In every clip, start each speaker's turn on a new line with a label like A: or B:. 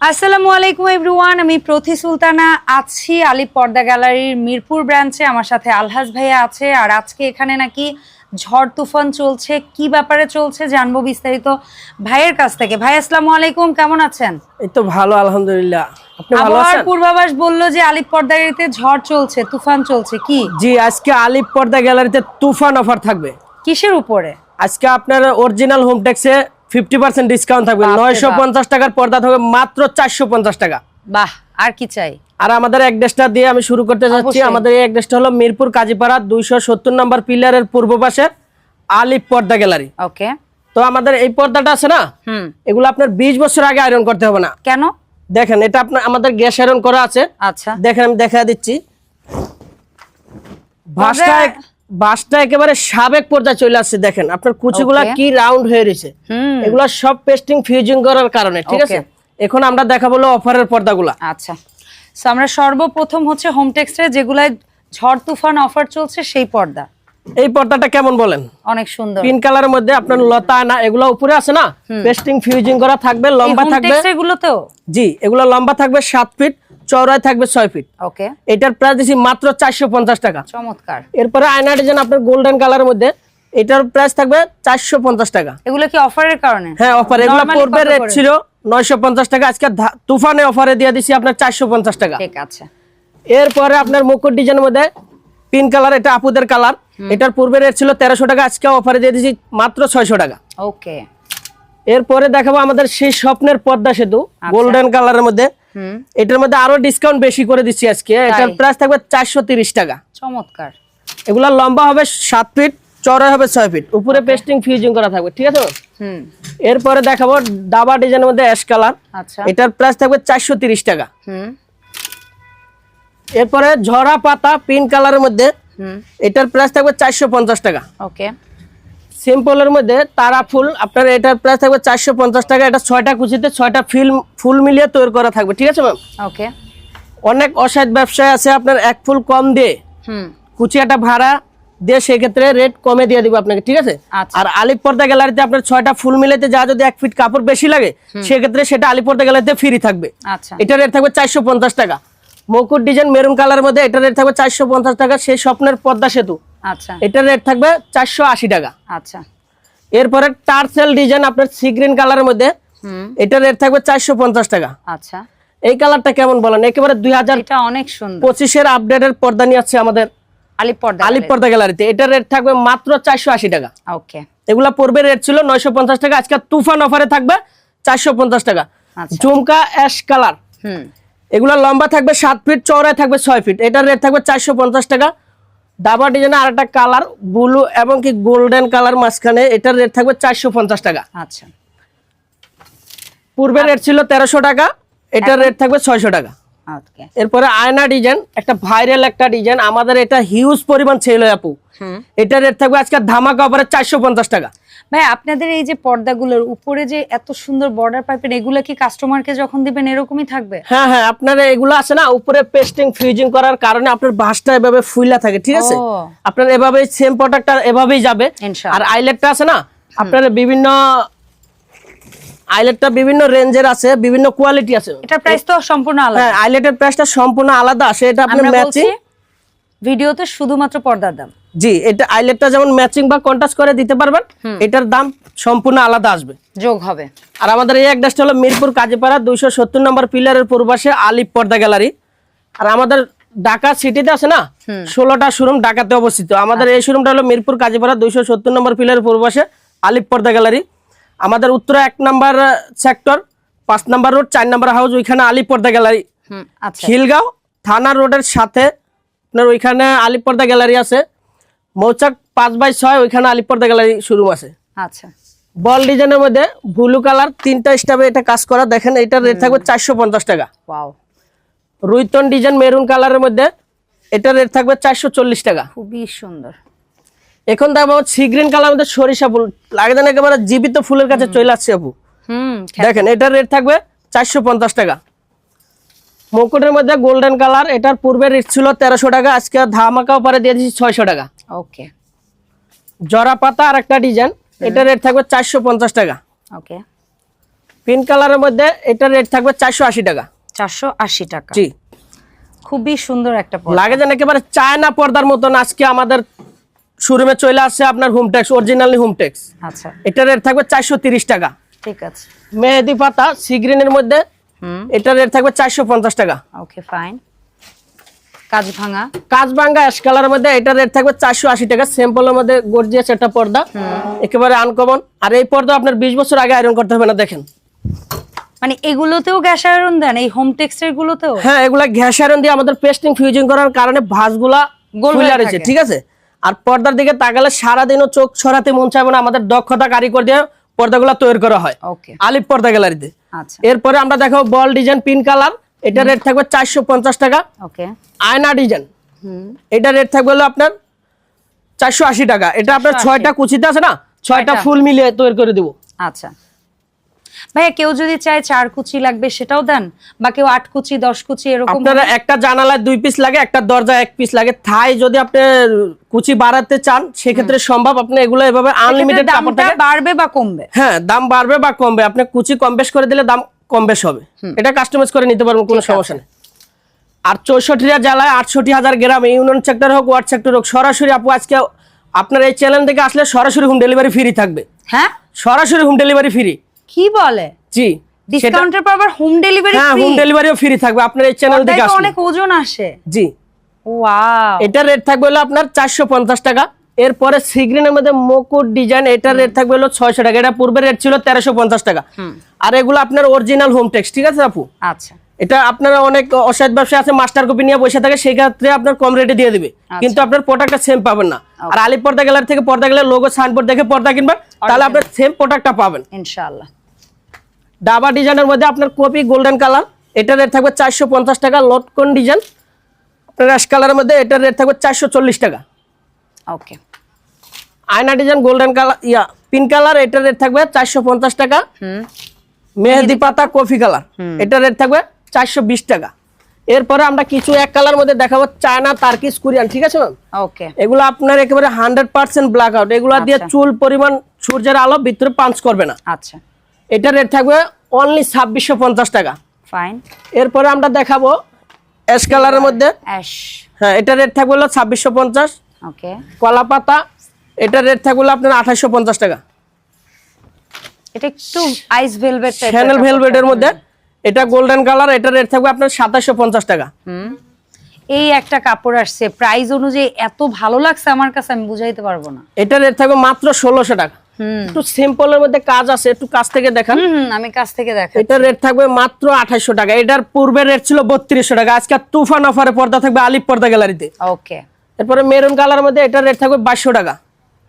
A: আসসালামু আলাইকুম এভরিওয়ান। আমি প্রতি সুলতানা। আছি আলিপ পর্দা গ্যালারির মিরপুর ব্রাঞ্চে। আমার সাথে আলহাজ ভাইয়া আছে। আর আজকে এখানে নাকি ঝড় তুফান চলছে। কি ব্যাপারে চলছে জানব বিস্তারিত ভাইয়ের কাছ থেকে। ভাই আসসালামু আলাইকুম। কেমন আছেন?
B: এই তো ভালো আলহামদুলিল্লাহ।
A: আবহাওয়ার পূর্বাভাস বলল যে আলিপ পর্দা গ্যালারিতে ঝড় চলছে তুফান চলছে। কি?
B: জি আজকে আলিপ পর্দা গ্যালারিতে তুফান অফার থাকবে।
A: কিসের উপরে?
B: আজকে আপনার অরিজিনাল হোম ট্যাক্সে ফিফটি পার্সেন্ট ডিসকাউন্ট থাকবে। নয়শো পঞ্চাশ টাকার পর্দা থাকবে মাত্র চারশো পঞ্চাশ টাকা।
A: বাহ আর কি চাই?
B: আর আমাদের অ্যাড্রেসটা দিয়ে আমি শুরু করতে
A: অবশ্যই।
B: আমাদের এই অ্যাড্রেসটা হলো মিরপুর কাজীপাড়া দুইশো সত্তর নম্বর পিলারের পূর্ব পাশে আলিপ পর্দা গ্যালারি।
A: ওকে।
B: তো আমাদের এই পর্দাটা আছে না?
A: হুম।
B: এগুলো আপনার বিশ বছর আগে আয়রন করতে হবে না।
A: কেন?
B: দেখেন এটা আপনার আমাদের গ্যাস আয়রন করা আছে।
A: আচ্ছা।
B: দেখেন আমি দেখা দিচ্ছি।
A: তবে-
B: বাসটা একেবারে সাবেক পর্যায়ে চলে আসছে দেখেন। আপনার কুচিগুলা কি রাউন্ড হয়ে রয়েছে। এগুলা সব পেস্টিং ফিউজিং করার কারণে ঠিক আছে? এখন আমরা দেখাবো অফারের পর্দাগুলা।
A: আচ্ছা। আমরা সর্বপ্রথম হচ্ছে হোম টেক্সটাইল যেগুলায় ঝড় তুফান অফার চলছে সেই পর্দা।
B: এই পর্দাটা কেমন বলেন?
A: অনেক সুন্দর।
B: পিঙ্ক কালারের মধ্যে আপনার লতা আনা এগুলো উপরে আছে না? পেস্টিং ফিউজিং করা থাকবে লম্বা থাকবে।
A: গুলোতেও
B: জি এগুলো লম্বা থাকবে সাত ফিট চওড়ায় থাকবে ছয় ফিট
A: ওকে।
B: এটার প্রাইস দিচ্ছি মাত্র চারশো পঞ্চাশ টাকা।
A: চমৎকার।
B: এরপরে আয়না ডিজাইন আপনার গোল্ডেন কালারের মধ্যে এটার প্রাইস থাকবে চারশো পঞ্চাশ টাকা।
A: এগুলো কি অফারের কারণে?
B: হ্যাঁ অফার এগুলো পড়বে রেট ছিল নয়শো পঞ্চাশ টাকা। আজকে তুফানে অফারে দিয়ে দিছি আপনার চারশো পঞ্চাশ টাকা।
A: ঠিক আছে।
B: এরপরে আপনার মুকুট ডিজাইনের মধ্যে পিঙ্ক কালার এটা আপুদের কালার এটার পূর্বে রেট ছিল তেরোশো টাকা। আজকে অফারে দিয়ে দিছি মাত্র ছয়শো টাকা।
A: ওকে।
B: এরপরে দেখাবো আমাদের সেই স্বপ্নের পদ্মা সেতু গোল্ডেন কালারের মধ্যে। এটার মধ্যে আরও ডিসকাউন্ট বেশি করে দিচ্ছি আজকে। এটার প্রাইস থাকবে চারশো তিরিশ টাকা।
A: চমৎকার।
B: এগুলা লম্বা হবে সাত ফিট চড়া হবে ছয় ফিট উপরে পেস্টিং ফিউজিং করা থাকবে ঠিক আছে?
A: হুম।
B: এরপরে দেখাবো দাবা ডিজাইনের মধ্যে অ্যাশ কালার
A: আচ্ছা।
B: এটার প্রাইস থাকবে চারশো তিরিশ টাকা।
A: হুম।
B: এরপরে ঝরা পাতা পিঙ্ক কালারের মধ্যে।
A: হুম।
B: এটার প্রাইস থাকবে চারশো পঞ্চাশ টাকা।
A: ওকে
B: সিম্পলের মধ্যে তারা ফুল আপনার এটার প্রাইস থাকবে চারশো পঞ্চাশ টাকা এটা ছয়টা কুচিতে ছয়টা ফিল ফুল মিলিয়ে তৈরি করা থাকবে ঠিক আছে ম্যাম
A: ওকে
B: অনেক অসাধ ব্যবসায় আছে আপনার এক ফুল কম দিয়ে। কুচিয়াটা ভাড়া দিয়ে সেক্ষেত্রে রেট কমে দিয়ে দিব আপনাকে ঠিক আছে?
A: আচ্ছা।
B: আর আলিপর্দা গ্যালারিতে আপনার ছয়টা ফুল মিলাইতে যা যদি এক ফিট কাপড় বেশি লাগে সেক্ষেত্রে সেটা আলিপর্দা গ্যালারিতে ফ্রি থাকবে।
A: আচ্ছা।
B: এটা রেট থাকবে চারশো পঞ্চাশ টাকা। মুকুট ডিজাইন মেরুন কালার মধ্যে এটা রেট থাকবে চারশো পঞ্চাশ টাকা সেই স্বপ্নের পদ্মা সেতু।
A: আচ্ছা।
B: এটার রেট থাকবে চারশো আশি টাকা।
A: আচ্ছা।
B: এরপরে টার্সেল ডিজাইন আপনার সি গ্রিন কালারের মধ্যে এটার রেট থাকবে চারশো পঞ্চাশ টাকা।
A: আচ্ছা।
B: এই কালারটা কেমন বলেন? একেবারে দুই হাজার
A: অনেক সুন্দর।
B: পঁচিশের আপডেটের পর্দা নিয়ে আসছে আমাদের গ্যালারিতে এটার রেট থাকবে মাত্র চারশো আশি টাকা।
A: ওকে
B: এগুলা পূর্বে রেট ছিল নয়শো পঞ্চাশ টাকা আজকে তুফান অফারে থাকবে চারশো পঞ্চাশ টাকা।
A: আচ্ছা।
B: ঝুমকা অ্যাশ কালার
A: হুম।
B: এগুলা লম্বা থাকবে সাত ফিট চওড়ায় থাকবে ছয় ফিট এটার রেট থাকবে চারশো পঞ্চাশ টাকা। দাবা ডিজাইন আর একটা কালার ব্লু এবং কি গোল্ডেন কালার মাঝখানে এটার রেট থাকবে চারশো পঞ্চাশ টাকা।
A: আচ্ছা।
B: পূর্বের রেট ছিল তেরোশো টাকা এটার রেট থাকবে ছয়শো টাকা। এরপরে আয়না ডিজাইন একটা ভাইরাল একটা ডিজাইন আমাদের এটা হিউজ পরিমাণ ছিল আপু। এটার রেট থাকবে আজকে ধামাকা অফারে চারশো পঞ্চাশ টাকা।
A: ভাই আপনাদের এই যে পর্দাগুলোর উপরে যে এত সুন্দর বর্ডার পাইপেন এগুলো কি কাস্টমারকে যখন দিবেন এরকমই থাকবে?
B: হ্যাঁ হ্যাঁ আপনার এগুলো আছে না উপরে পেস্টিং ফ্রিজিং করার কারণে আপনার বাসটা এভাবে ফুইলা থাকে ঠিক আছে? আপনার এভাবে সেম প্রোডাক্টটা এভাবেই যাবে। আর আইলেটটা আছে না আপনার বিভিন্ন আইলেটটা বিভিন্ন রেঞ্জের আছে বিভিন্ন কোয়ালিটি আছে।
A: এটা প্রাইস তো সম্পূর্ণ আলাদা।
B: হ্যাঁ আইলেটের প্রাইসটা সম্পূর্ণ আলাদা আসে এটা আপনার ম্যাচিং
A: ভিডিওতে শুধুমাত্র পর্দার দাম।
B: জি এটা আইলেটটা যেমন ম্যাচিং বা কন্ট্রাস্ট করে দিতে পারবেন এটার দাম সম্পূর্ণ আলাদা আসবে।
A: যোগ হবে।
B: আর আমাদের এই অ্যাড্রেসটা হলো মিরপুর কাজীপাড়া দুইশো সত্তর নম্বর পিলারের পূর্বাসে আলিপ পর্দা গ্যালারি। আর আমাদের ঢাকা সিটিতে আছে না? ষোলোটা শোরুম ঢাকাতে অবস্থিত। আমাদের এই শোরুমটা হলো মিরপুর কাজীপাড়া দুইশো সত্তর নম্বর পিলারের পূর্বাসে আলিপ পর্দা গ্যালারি। আমাদের উত্তরা এক নম্বর সেক্টর পাঁচ নম্বর রোড চার নম্বর হাউস ওইখানে আলিপ পর্দা গ্যালারি।
A: আচ্ছা।
B: খিলগাঁও থানা রোডের সাথে আপনার ওইখানে আলিপ পর্দা গ্যালারি আছে। মৌচাক পাঁচ বাই ছয় ওইখানে আলিপ পর্দা গ্যালারি শোরুম আছে।
A: আচ্ছা।
B: বল ডিজাইনের মধ্যে ব্লু কালার তিনটা স্টাফে এটা কাজ করা। দেখেন এটার রেট থাকবে চারশো পঞ্চাশ টাকা। রুইতন ডিজাইন মেরুন কালারের মধ্যে এটার রেট থাকবে চারশো চল্লিশ টাকা।
A: খুবই সুন্দর।
B: এখন দেখো সি গ্রিন কালার মধ্যে সরিষা ফুল। লাগে একেবারে জীবিত ফুলের কাছে চলে আসছে আপু।
A: হুম
B: দেখেন এটার রেট থাকবে চারশো পঞ্চাশ টাকা। মুকুটের মধ্যে গোল্ডেন কালার এটার পূর্বে রেট ছিল তেরোশো টাকা আজকে ধামাকা পরে দিয়ে দিচ্ছি ছয়শো টাকা।
A: ওকে
B: জরা পাতা আর একটা ডিজাইন এটার রেট থাকবে চারশো পঞ্চাশ টাকা।
A: ওকে
B: পিঙ্ক কালারের মধ্যে এটার রেট থাকবে চারশো আশি টাকা।
A: চারশো আশি টাকা।
B: জি।
A: খুবই সুন্দর একটা
B: লাগে যেন একেবারে চায়না পর্দার মতন আজকে আমাদের শোরুমে চলে আসছে আপনার হোমটেক্স অরিজিনালি হোমটেক্স
A: আচ্ছা।
B: এটার রেট থাকবে চারশো তিরিশ টাকা।
A: ঠিক আছে।
B: মেহেদি পাতা সিগ্রিনের মধ্যে এটার রেট থাকবে চারশো পঞ্চাশ টাকা।
A: ওকে ফাইন কাজ ভাঙা।
B: কাজবাঙ্গা অ্যাশ কালারের মধ্যে এটার রেট থাকবে চারশো আশি টাকা। স্যাম্পলের মধ্যে গর্জিয়াস একটা পর্দা। একেবারে আনকমন আর এই পর্দা আপনার বিশ বছর আগে আয়রন করতে হবে না দেখেন।
A: মানে এগুলোতেও গ্যাস আয়রন দেন? এই হোম গুলোতেও?
B: হ্যাঁ এগুলা গ্যাস আয়রন দিয়ে আমাদের পেস্টিং ফিউজিং করার কারণে ভাঁজগুলা
A: গোল হয়ে
B: ঠিক আছে? আর পর্দার দিকে তাকালে সারাদিনও চোখ ছড়াতে মন চাইবে না আমাদের দক্ষতা কারিগর দিয়ে পর্দাগুলা তৈরি করা হয়।
A: ওকে
B: আলিপ পর্দা গ্যালারিতে এরপরে আমরা দেখো বল ডিজাইন পিন কালার। এটা রেট থাকবে চারশো পঞ্চাশ টাকা। আয়না ডিজাইন।
A: হুম।
B: এটা রেট থাকবে হলো আপনার চারশো আশি টাকা। এটা আপনার ছয়টা কুচিতে আছে না? ছয়টা। ফুল মিলিয়ে তৈরি করে দিব।
A: আচ্ছা। ভাইয়া কেউ যদি চায় চার কুচি লাগবে সেটাও দেন বা কেউ আট কুচি দশ কুচি এরকম
B: আপনারা একটা জানালায় দুই পিস লাগে একটা দরজায় এক পিস লাগে। থাই যদি আপনি কুচি বাড়াতে চান সেক্ষেত্রে সম্ভব আপনি এগুলো এভাবে আনলিমিটেড কাপড় থাকে
A: বাড়বে বা কমবে?
B: হ্যাঁ দাম বাড়বে বা কমবে। আপনি কুচি কম বেশ করে দিলে দাম কম বেশ হবে। এটা কাস্টমাইজ করে নিতে পারবেন কোনো সমস্যা। নেই। আর চৌষট্টিটা জেলায় আটষট্টি হাজার গ্রাম ইউনিয়ন সেক্টর হোক ওয়ার্ড সেক্টর হোক সরাসরি আপু আজকে আপনার এই চ্যানেল থেকে আসলে সরাসরি হোম ডেলিভারি ফ্রি থাকবে।
A: হ্যাঁ?
B: সরাসরি হোম ডেলিভারি ফ্রি
A: কি বলে?
B: জি
A: ডিসকাউন্টের পর আবার হোম ডেলিভারি
B: হ্যাঁ হোম ডেলিভারিও ফ্রি থাকবে। আপনার এই চ্যানেল থেকে আসলে
A: অনেক ওজন আসে।
B: জি।
A: ওয়াও
B: এটার রেট থাকবে হলো আপনার চারশো পঞ্চাশ টাকা। এরপরে সিগ্রিনের মধ্যে মুকুট ডিজাইন এটার রেট থাকবে হলো ছয়শো টাকা। এটা পূর্বের রেট ছিল তেরোশো পঞ্চাশ টাকা। আর এগুলো আপনার অরিজিনাল হোম টেক্স ঠিক আছে আপু?
A: আচ্ছা।
B: এটা আপনারা অনেক অসাধ ব্যবসা আছে মাস্টার কপি নিয়ে বসে থাকে সেই ক্ষেত্রে আপনার কম রেটে দিয়ে দিবে। কিন্তু আপনার প্রোডাক্টটা সেম পাবেন না। আর আলিপ পর্দা গ্যালারি থেকে পর্দা গেলে লোগো সাইনবোর্ড দেখে পর্দা কিনবেন তাহলে আপনার সেম প্রোডাক্টটা পাবেন।
A: ইনশাআল্লাহ।
B: ডাবা ডিজাইনের মধ্যে আপনার কপি গোল্ডেন কালার এটার রেট থাকবে চারশো পঞ্চাশ টাকা লটকন ডিজাইন আপনার অ্যাশ কালারের মধ্যে এটার রেট থাকবে চারশো চল্লিশ টাকা।
A: ওকে
B: আয়না design golden colour yeah pink colour এটার রেট থাকবে চারশো পঞ্চাশ টাকা। মেহেদি পাতা কফি কালার এটার রেট থাকবে চারশো বিশ টাকা। এরপরে আমরা কিছু এক কালার মধ্যে দেখাবো চায়না তার্কিস কোরিয়ান ঠিক আছে ম্যাম
A: ওকে
B: এগুলো আপনার একেবারে হান্ড্রেড পার্সেন্ট ব্ল্যাক আউট এগুলো দিয়ে
A: আচ্ছা।
B: চুল পরিমাণ সূর্যের আলো ভিতরে পাঞ্চ করবে না।
A: আচ্ছা।
B: এটার রেট থাকবে অনলি ছাব্বিশশো পঞ্চাশ টাকা।
A: ফাইন
B: এরপরে আমরা দেখাবো অ্যাশ কালারের মধ্যে।
A: অ্যাশ
B: হ্যাঁ এটা রেট থাকবে হলো ছাব্বিশশো পঞ্চাশ।
A: ওকে
B: কলা পাতা এটার রেট থাকবে হলো আপনার আঠাশশো পঞ্চাশ টাকা।
A: এটা একটু আইস ভেলভেট
B: শ্যানেল ভেলভেটের মধ্যে। এটা গোল্ডেন কালার এটার রেট থাকবে আপনার সাতাশশো পঞ্চাশ টাকা।
A: হুম। এই একটা কাপড় আসছে। প্রাইস অনুযায়ী এত ভালো লাগছে আমার কাছে আমি বুঝাইতে পারব না।
B: এটা রেট থাকবে মাত্র ষোলোশো টাকা। একটু সিম্পলের মধ্যে কাজ আছে একটু কাছ থেকে দেখান।
A: আমি কাছ থেকে
B: রেট থাকবে মাত্র টাকা। এটার পূর্বের রেট ছিল বত্রিশশো টাকা। আজকে তুফান অফারে পর্দা থাকবে আলিপ পর্দা গ্যালারিতে।
A: ওকে।
B: এরপরে মেরুন কালার মধ্যে এটার রেট থাকবে টাকা।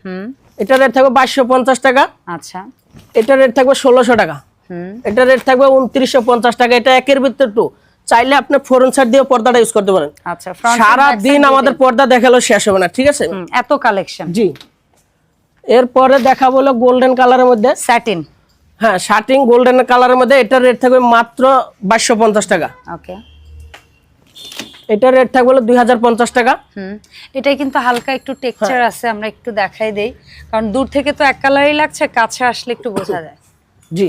A: হুম।
B: এটার রেট থাকবে বাইশশো পঞ্চাশ টাকা।
A: আচ্ছা।
B: এটার রেট থাকবে ষোলোশো টাকা।
A: হুম।
B: এটার রেট থাকবে উনত্রিশশো পঞ্চাশ টাকা। এটা একের ভিতরে টু চাইলে আপনি ফোরন সাইড দিয়ে পর্দাটা ইউজ করতে পারেন।
A: আচ্ছা
B: সারা দিন আমাদের পর্দা দেখাল শেষ হবে না ঠিক আছে?
A: এত কালেকশন
B: জি। এরপরে দেখা বলো গোল্ডেন কালারের মধ্যে
A: স্যাটিন
B: হ্যাঁ শার্টিং গোল্ডেন কালারের মধ্যে এটার রেট থাকবে মাত্র বাইশশো পঞ্চাশ টাকা।
A: ওকে
B: এটার রেট থাকবে হলো দুই হাজার পঞ্চাশ টাকা।
A: হুম এটাই কিন্তু হালকা একটু টেক্সচার
B: হ্যাঁ।
A: আছে আমরা একটু দেখাই দেই। কারণ দূর থেকে তো এক কালারই লাগছে কাছে আসলে একটু বোঝা যায়।
B: জি।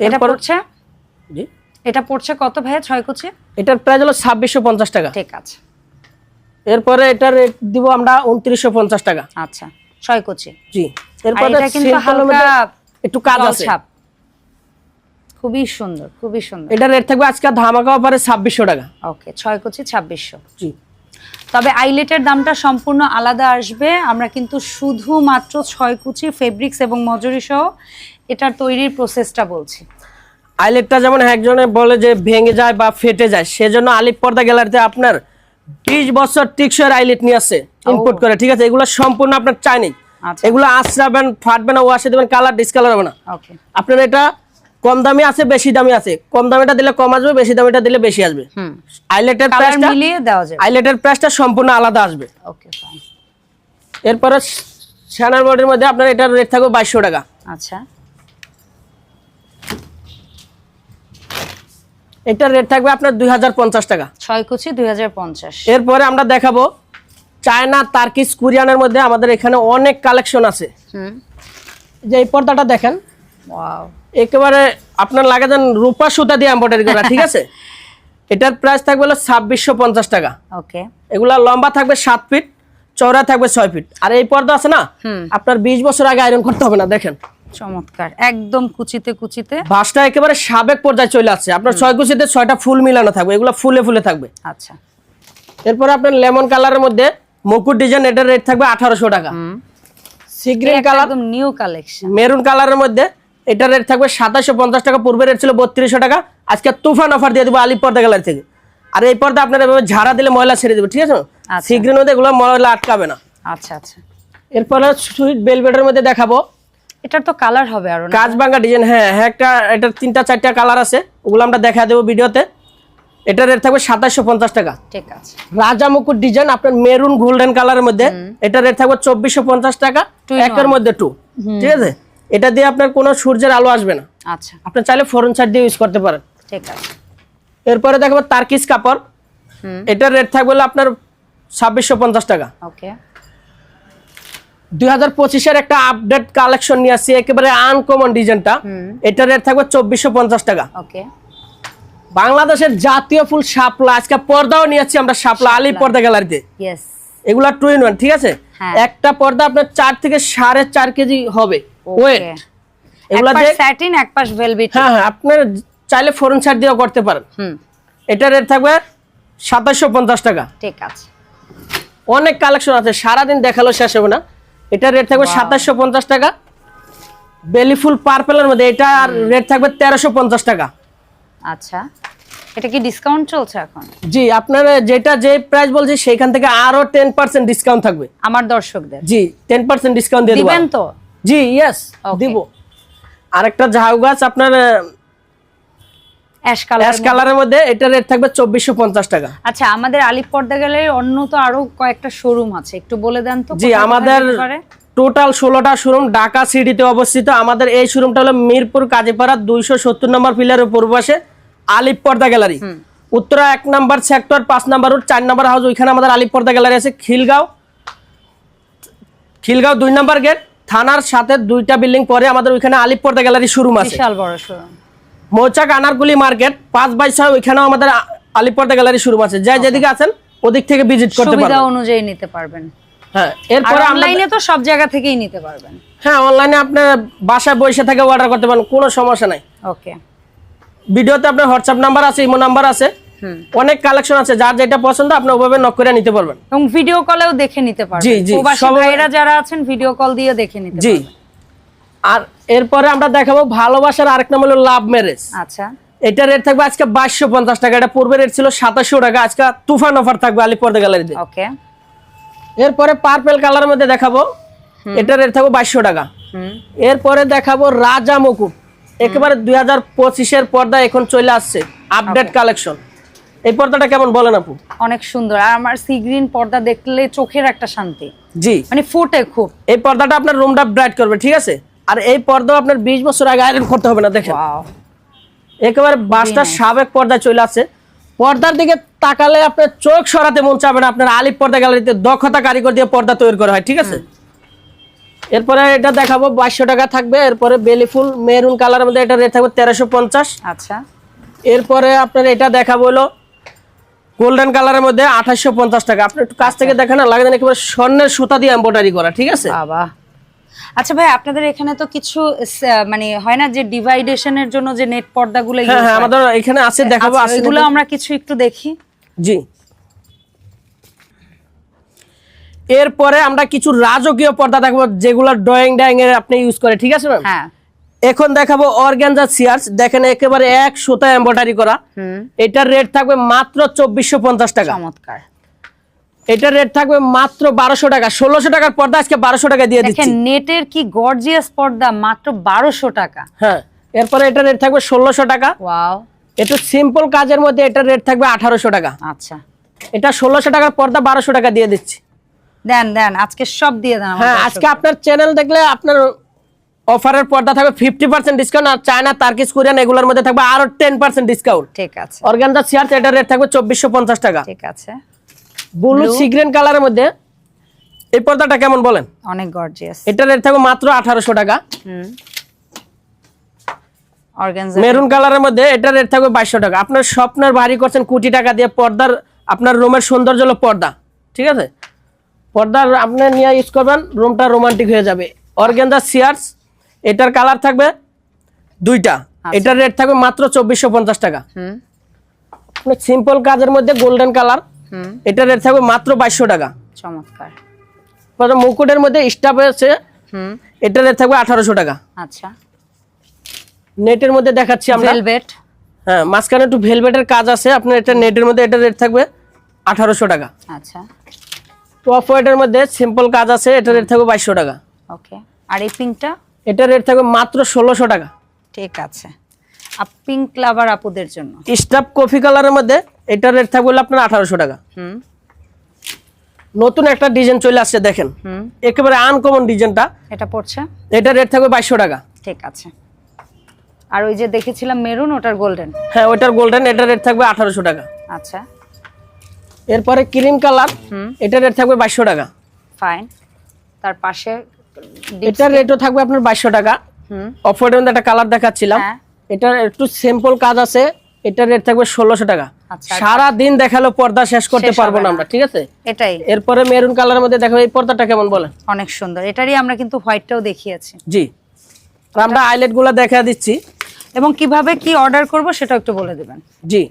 A: এটা পড়ছে?
B: জি।
A: এটা পড়ছে কত ভাইয়া? ছয় কুচি?
B: এটার প্রাইস হলো ছাব্বিশশো পঞ্চাশ টাকা।
A: ঠিক আছে।
B: এরপরে এটার রেট দিব আমরা উনত্রিশশো পঞ্চাশ টাকা।
A: আচ্ছা ছয় কুচি।
B: জি এরপরে
A: এটা কিন্তু হালকা
B: একটু কাজ আছে।
A: খুবই সুন্দর খুবই সুন্দর।
B: এটার রেট থাকবে আজকে ধামাকা অফারে ছাব্বিশশো টাকা।
A: ওকে ছয় কুচি ছাব্বিশশো।
B: জি।
A: তবে আইলেটের দামটা সম্পূর্ণ আলাদা আসবে। আমরা কিন্তু শুধুমাত্র ছয় কুচি ফেব্রিক্স এবং মজুরি সহ এটার তৈরির প্রসেসটা বলছি।
B: আইলেটটা যেমন একজনে বলে যে ভেঙে যায় বা ফেটে যায় সেজন্য আলিপ পর্দা গ্যালারিতে আপনার বিশ বছর টিকসের আইলেট নিয়ে আসছে ইনপুট করে ঠিক আছে? এগুলো সম্পূর্ণ আপনার চাইনিজ।
A: আচ্ছা।
B: এগুলো আশ্রাবেন ফাটবে না ওয়াশে দেবেন কালার ডিসকালার হবে না।
A: ওকে
B: আপনার এটা কম দামি আছে বেশি দামি আছে। কম দামিটা দিলে কম আসবে বেশি দামিটা দিলে বেশি আসবে।
A: হুম।
B: আইলেটের প্রাইসটা
A: মিলিয়ে দেওয়া যাবে।
B: আইলেটের প্রাইসটা সম্পূর্ণ আলাদা আসবে।
A: ওকে ফাইন
B: এরপরে শ্যানার বডির মধ্যে আপনার এটার রেট থাকবে বাইশশো টাকা।
A: আচ্ছা।
B: এটার রেট থাকবে আপনার দুই হাজার পঞ্চাশ টাকা।
A: ছয় কুচি দুই হাজার পঞ্চাশ।
B: এরপরে আমরা দেখাবো চায়না তার্কিস কোরিয়ানের মধ্যে আমাদের এখানে অনেক কালেকশন আছে।
A: হুম।
B: যে এই পর্দাটা দেখেন।
A: ওয়াও।
B: একেবারে আপনার লাগে দেন রূপা সুতা দিয়ে এম্বয়ডারি করা ঠিক আছে? এটার প্রাইস থাকবে হলো ছাব্বিশশো পঞ্চাশ টাকা।
A: ওকে।
B: এগুলা লম্বা থাকবে সাত ফিট চওড়া থাকবে ছয় ফিট আর এই পর্দা আছে না? আপনার বিশ বছর আগে আয়রন করতে হবে না দেখেন।
A: চমৎকার একদম কুচিতে কুচিতে।
B: বাসটা একেবারে সাবেক পর্যায়ে চলে আসছে। আপনার ছয় কুচিতে ছয়টা ফুল মিলানো থাকবে এগুলো ফুলে ফুলে থাকবে।
A: আচ্ছা।
B: এরপরে আপনার লেমন কালারের মধ্যে মুকুট ডিজাইন এটার রেট থাকবে আঠারোশো টাকা। Sea green colour
A: new collection
B: maroon কালারের মধ্যে এটার রেট থাকবে সাতাশশো পঞ্চাশ টাকা পূর্বে রেট ছিল বত্রিশশো টাকা। আজকে তুফান অফার দিয়ে দেবো আলিপ পর্দা গ্যালারি থেকে। আর এই পর্দা আপনার এভাবে ঝাড়া দিলে ময়লা ছেড়ে দেবে ঠিক আছে। সি গ্রিন মধ্যে এগুলো ময়লা আটকাবে না।
A: আচ্ছা আচ্ছা।
B: এরপরে সুইট বেলভেটের মধ্যে দেখাবো।
A: এটার তো কালার হবে আরও না?
B: কাজ ভাঙ্গা ডিজাইন হ্যাঁ হ্যাঁ একটা এটার তিনটা চারটা কালার আছে। ওগুলো আমরা দেখা দেবো ভিডিওতে। এটার রেট থাকবে সাতাশশো পঞ্চাশ টাকা।
A: ঠিক আছে।
B: রাজা মুকুট ডিজাইন আপনার মেরুন গোল্ডেন কালারের মধ্যে। এটা রেট থাকবে চব্বিশশো পঞ্চাশ টাকা। একের মধ্যে টু ঠিক আছে? এটা দিয়ে আপনার কোনো সূর্যের আলো আসবে না।
A: আচ্ছা।
B: আপনি চাইলে ফোরন সাইড দিয়ে ইউজ করতে পারেন।
A: ঠিক আছে।
B: এরপরে দেখাবো তার্কিস কাপড়। এটার রেট থাকবে আপনার ছাব্বিশশো পঞ্চাশ টাকা।
A: ওকে
B: দুই হাজার পঁচিশের একটা আপডেট কালেকশন নিয়ে আসছি একেবারে আনকমন ডিজাইনটা এটার রেট থাকবে চব্বিশশো পঞ্চাশ টাকা।
A: ওকে
B: বাংলাদেশের জাতীয় ফুল শাপলা আজকে পর্দাও নিয়ে আসছি আমরা শাপলা আলী পর্দা গ্যালারিতে এগুলা টু ইন ওয়ান ঠিক আছে?
A: হ্যাঁ।
B: একটা পর্দা আপনার চার থেকে সাড়ে চার কেজি হবে। ওয়েট এগুলা
A: স্যাটিন এক পাশ ভেলভেট
B: হ্যাঁ হ্যাঁ আপনার চাইলে ফোরন সাইড দিয়েও করতে পারেন। এটা রেট থাকবে সাতাশশো পঞ্চাশ টাকা।
A: ঠিক আছে।
B: অনেক কালেকশন আছে সারাদিন দেখাল শেষ হবে না। এটা রেট থাকবে সাতাশশো পঞ্চাশ টাকা। বেলিফুল পার্পেলের মধ্যে এটা রেট থাকবে তেরোশো পঞ্চাশ টাকা।
A: আচ্ছা। এটা কি ডিসকাউন্ট চলছে এখন?
B: জি আপনার যেটা যে প্রাইস বলছি সেইখান থেকে আরও টেন পার্সেন্ট ডিসকাউন্ট থাকবে।
A: আমার দর্শকদের?
B: জি টেন পার্সেন্ট ডিসকাউন্ট দিয়ে দেবো।
A: দিবেন তো?
B: জি ইয়েস. দিব। আরেকটা ঝাউ গাছ আপনার
A: অ্যাশ কালার
B: অ্যাশ কালারের মধ্যে এটা রেট থাকবে চব্বিশশো পঞ্চাশ টাকা।
A: আচ্ছা আমাদের আলিপ পর্দা গ্যালারির অন্য তো আরও কয়েকটা শোরুম আছে। একটু বলে দেন তো
B: জি
A: কোথায় কোথায়
B: আমাদের টোটাল ষোলোটা শোরুম ঢাকা সিটিতে অবস্থিত। আমাদের এই শোরুমটা হলো মিরপুর কাজীপাড়া দুইশো সত্তর নম্বর পিলারের পূর্ব পাশে আলিপ পর্দা গ্যালারি। উত্তরা এক নম্বর সেক্টর পাঁচ নাম্বার রোড চার নম্বর হাউস ওইখানে আমাদের আলিপ পর্দা গ্যালারি আছে। খিলগাঁও খিলগাঁও দুই নম্বর গেট থানার সাথে দুইটা বিল্ডিং পরে আমাদের ওইখানে আলিপ পর্দা গ্যালারি শোরুম আছে।
A: বিশাল বড় শোরুম
B: মৌচাক আনারগুলি মার্কেট পাঁচ বাই ছয় ওইখানেও আমাদের আ- আলিপ পর্দা গ্যালারি শুরু আছে। যাই যেদিকে আছেন ওদিক থেকে ভিজিট করতে
A: সুবিধা
B: পারবেন।
A: অনুযায়ী নিতে পারবেন।
B: হ্যাঁ এরপরে
A: অনলাইনে তো সব জায়গা থেকেই নিতে পারবেন।
B: হ্যাঁ অনলাইনে আপনার বাসায় বসে থেকে অর্ডার করতে পারেন কোনো সমস্যা নাই।
A: ওকে।
B: ভিডিওতে আপনার হোয়াটসঅ্যাপ নাম্বার আছে ইমো নাম্বার আছে। অনেক কালেকশন আছে যার যেটা পছন্দ আপনি ওভাবে নক করে নিতে পারবেন।
A: এবং ভিডিও কলেও দেখে নিতে পারবেন। প্রবাসী ভাইরা যারা আছেন ভিডিও কল দিয়ে দেখে নিতে
B: জি।
A: পারবেন।
B: আর এরপরে আমরা দেখাবো ভালোবাসার আরেক নাম হলো লাভ ম্যারেজ
A: আচ্ছা।
B: এটা রেট থাকবে আজকে বাইশশো পঞ্চাশ টাকা। এটা পূর্বে রেট ছিল সাতাশশো টাকা আজকে তুফান অফার থাকবে আলিপর্দা গ্যালারিতে
A: ওকে
B: এরপরে পার্পেল কালারের মধ্যে দেখাবো। এটা রেট থাকবে বাইশশো টাকা।
A: হুম।
B: এরপরে দেখাবো রাজা মুকুট। একেবারে দুই হাজার পঁচিশের পর্দা এখন চলে আসছে। আপডেট কালেকশন এই পর্দাটা কেমন বলেন আপু?
A: অনেক সুন্দর। আর আমার সি গ্রিন পর্দা দেখলে চোখের একটা শান্তি।
B: জি।
A: মানে ফুটে খুব।
B: এই পর্দাটা আপনার রুমটা ব্রাইট করবে ঠিক আছে? আর এই পর্দাও আপনার বিশ বছর আগে আয়রন করতে হবে না দেখেন। একেবারে বাসটা সাবেক পর্দায় চলে আসছে। পর্দার দিকে তাকালে আপনার চোখ সরাতে মন চাবে না আপনার আলিপ পর্দা গ্যালারিতে দক্ষতা কারিগর দিয়ে পর্দা তৈরি করা হয় ঠিক আছে? এরপরে এটা দেখাবো বাইশশো টাকা থাকবে এরপরে বেলিফুল মেরুন কালারের মধ্যে এটা রেট থাকবে তেরোশো পঞ্চাশ।
A: আচ্ছা।
B: এরপরে আপনার এটা দেখাবো হলো গোল্ডেন কালারের মধ্যে আঠাশশো পঞ্চাশ টাকা। আপনি একটু কাছ থেকে দেখেন না লাগে একেবারে স্বর্ণের সুতা দিয়ে এম্ব্রয়ডারি করা ঠিক আছে?
A: বাবা। আচ্ছা ভাই আপনাদের এখানে তো কিছু মানে হয় না যে ডিভাইডেশনের জন্য যে নেট পর্দাগুলো
B: হ্যাঁ হ্যাঁ আমাদের এখানে আছে দেখাবো
A: আচ্ছা, এগুলো আমরা কিছু একটু দেখি।
B: জি। এরপরে আমরা কিছু রাজকীয় পর্দা দেখাবো যেগুলো ড্রয়িং ড্রয়িং এর আপনি ইউজ করে ঠিক আছে ম্যাম?
A: হ্যাঁ।
B: এখন দেখাবো অর্গানজা সিয়ার্স দেখেন একেবারে এক সুতা এম্ব্রয়ডারি করা। এটার রেট থাকবে মাত্র চব্বিশশো পঞ্চাশ টাকা।
A: চমৎকার।
B: এটার রেট থাকবে মাত্র বারোশো টাকা। ষোলোশো টাকার পর্দা আজকে বারোশো টাকা দিয়ে দিচ্ছি।
A: নেটের কি গর্জিয়াস পর্দা মাত্র বারোশো টাকা।
B: হ্যাঁ এরপরে এটার রেট থাকবে ষোলোশো টাকা।
A: ওয়াও
B: একটু সিম্পল কাজের মধ্যে এটার রেট থাকবে আঠারোশো টাকা।
A: আচ্ছা।
B: এটা ষোলোশো টাকার পর্দা বারোশো টাকা দিয়ে দিচ্ছি।
A: দেন দেন আজকে সব দিয়ে দেন
B: হ্যাঁ আজকে আপনার চ্যানেল দেখলে আপনার অফারের পর্দা থাকবে ফিফটি পার্সেন্ট ডিসকাউন্ট আর চায়না তার্কিস কোরিয়ান এগুলোর মধ্যে থাকবে আরও টেন পার্সেন্ট ডিসকাউন্ট
A: ঠিক আছে।
B: অর্গানজা চেয়ার এটার রেট থাকবে চব্বিশশো পঞ্চাশ টাকা।
A: ঠিক আছে।
B: ব্লু সিগ্রেন কালারের মধ্যে এই পর্দাটা কেমন বলেন?
A: অনেক গর্জিয়াস
B: এটার রেট থাকবে মাত্র আঠারোশো টাকা।
A: হুম। অর্গানজা
B: মেরুন কালারের মধ্যে এটা রেট থাকবে বাইশশো টাকা। আপনার স্বপ্নের বাড়ি করছেন কোটি টাকা দিয়ে পর্দার আপনার রুমের সৌন্দর্য হলো পর্দা ঠিক আছে? পর্দার আপনি নিয়ে ইউজ করবেন রুমটা রোমান্টিক হয়ে যাবে। অর্গেন্দা সিয়ার্স এটার কালার থাকবে দুইটা। এটার রেট থাকবে মাত্র চব্বিশশো পঞ্চাশ টাকা।
A: হুম।
B: সিম্পল কাজের মধ্যে গোল্ডেন কালার
A: হুম
B: এটার রেট থাকবে মাত্র বাইশশো টাকা।
A: চমৎকার।
B: মুকুটের মধ্যে স্টাফ আছে
A: হুম।
B: এটার রেট থাকবে আঠারোশো টাকা।
A: আচ্ছা।
B: নেটের মধ্যে দেখাচ্ছি আমরা।
A: ভেলভেট
B: হ্যাঁ মাঝখানে একটু ভেলভেটের কাজ আছে আপনার এটা নেটের মধ্যে এটা রেট থাকবে আঠারোশো টাকা।
A: আচ্ছা।
B: টপ হোয়াইটের মধ্যে সিম্পল কাজ আছে এটা রেট থাকবে বাইশশো টাকা।
A: ওকে। আর এই পিঙ্কটা
B: এটা রেট থাকবে মাত্র ষোলোশো টাকা।
A: ঠিক আছে। আর পিঙ্ক লাভার আপুদের জন্য।
B: স্টাফ কফি কালারের মধ্যে এটা রেট থাকবে আপনার আঠারোশো টাকা।
A: হুম।
B: নতুন একটা ডিজাইন চলে আসছে দেখেন।
A: হুম।
B: একেবারে আনকমন ডিজাইনটা
A: এটা পড়ছে?
B: এটা রেট থাকবে বাইশশো টাকা।
A: ঠিক আছে। আর ওই যে দেখেছিলাম মেরুন ওটার গোল্ডেন
B: হ্যাঁ ওইটার গোল্ডেন এটা রেট থাকবে আঠারোশো টাকা।
A: আচ্ছা।
B: এরপরে ক্রিম কালার
A: হুম।
B: এটা রেট থাকবে বাইশশো টাকা।
A: ফাইন তার পাশে
B: এটার রেটও থাকবে আপনার বাইশশো টাকা।
A: হুম।
B: অফ হোয়াইটের একটা কালার দেখাচ্ছিলাম।
A: হ্যাঁ।
B: এটার একটু সিম্পল কাজ আছে। এটার রেট থাকবে ষোলোশো টাকা। সারা দিন দেখাল পর্দা শেষ করতে পারব না। আমরা ঠিক আছে?
A: এটাই।
B: এরপরে মেরুন কালারের মধ্যে দেখো এই পর্দাটা কেমন বলে?
A: অনেক সুন্দর। এটারই আমরা কিন্তু হোয়াইটটাও দেখিয়েছি।
B: জি। আমরা আইলেটগুলা দেখা দিচ্ছি।
A: এবং কীভাবে কি অর্ডার করব সেটা একটু বলে দিবেন।
B: জি।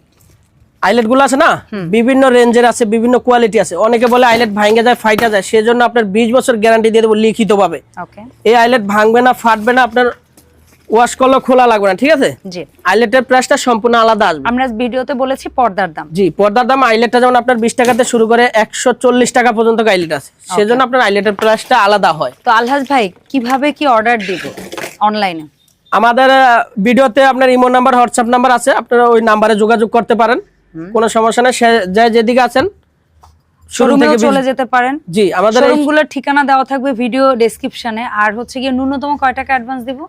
B: আইলেটগুলো আছে না? বিভিন্ন রেঞ্জের আছে বিভিন্ন কোয়ালিটি আছে। অনেকে বলে আইলেট ভাঙে যায় ফাইটা যায়। সেজন্য আপনার বিশ বছর গ্যারান্টি দিয়ে দেবো লিখিত ভাবে
A: ওকে
B: এই আইলেট ভাঙবে না ফাটবে না আপনার ওয়াশ করলে খোলা লাগবে না ঠিক আছে?
A: জি।
B: আইলেটের প্রাইসটা সম্পূর্ণ আলাদা আসবে।
A: আমরা ভিডিওতে বলেছি পর্দার দাম।
B: জি পর্দার দাম আইলেটটা যেমন আপনার বিশ টাকাতে শুরু করে একশো চল্লিশ টাকা পর্যন্ত আইলেট আছে। সেজন্য আপনার আইলেটের প্রাইসটা আলাদা হয়।
A: তো আলহাজ ভাই কীভাবে কি অর্ডার দিব অনলাইনে
B: আমাদের ভিডিওতে আপনার ইমো নাম্বার হোয়াটসঅ্যাপ নাম্বার আছে। আপনারা ওই নাম্বারে যোগাযোগ করতে পারেন। কোনো সমস্যা নেই। যে যেদিকে আছেন শুরু
A: শোরুমেও চলে যেতে পারেন।
B: জি আমাদের
A: শোরুমগুলোর ঠিকানা দেওয়া থাকবে ভিডিও ডেসক্রিপশনে আর হচ্ছে গিয়ে ন্যূনতম কয় টাকা অ্যাডভান্স দিব?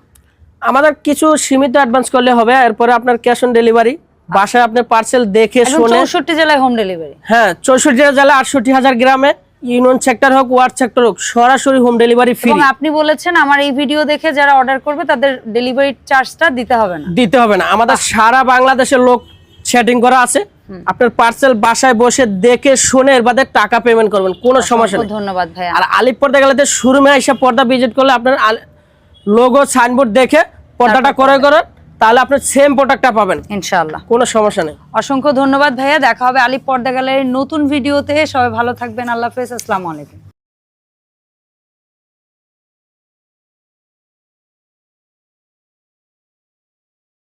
B: আমাদের কিছু সীমিত অ্যাডভান্স করলে হবে এরপরে আপনার ক্যাশ অন ডেলিভারি বাসায় আপনার পার্সেল দেখে শুনে
A: চৌষট্টি জেলায় হোম ডেলিভারি
B: হ্যাঁ চৌষট্টি জেলা আটষট্টি হাজার গ্রামে ইউনিয়ন সেক্টর হোক ওয়ার্ড সেক্টর হোক সরাসরি হোম ডেলিভারি ফ্রি
A: আপনি বলেছেন আমার এই ভিডিও দেখে যারা অর্ডার করবে তাদের ডেলিভারি চার্জটা দিতে হবে না।
B: দিতে হবে না। আমাদের সারা বাংলাদেশের লোক সেটিং করা আছে। আপনার পার্সেল বাসায় বসে দেখে শুনে এর বাদে টাকা পেমেন্ট করবেন কোনো সমস্যা নেই।
A: ধন্যবাদ ভাইয়া।
B: আর আলিপ পর্দা গেলে শোরুমে এসে পর্দা ভিজিট করলে আপনার লোগো সাইনবোর্ড দেখে পর্দাটা করে করেন তাহলে আপনি সেম প্রোডাক্টটা পাবেন।
A: ইনশাআল্লাহ।
B: কোনো সমস্যা নেই।
A: অসংখ্য ধন্যবাদ ভাইয়া দেখা হবে আলিপ পর্দা গ্যালারির নতুন ভিডিওতে সবাই ভালো থাকবেন আল্লাহ হাফেজ আসসালামু আলাইকুম।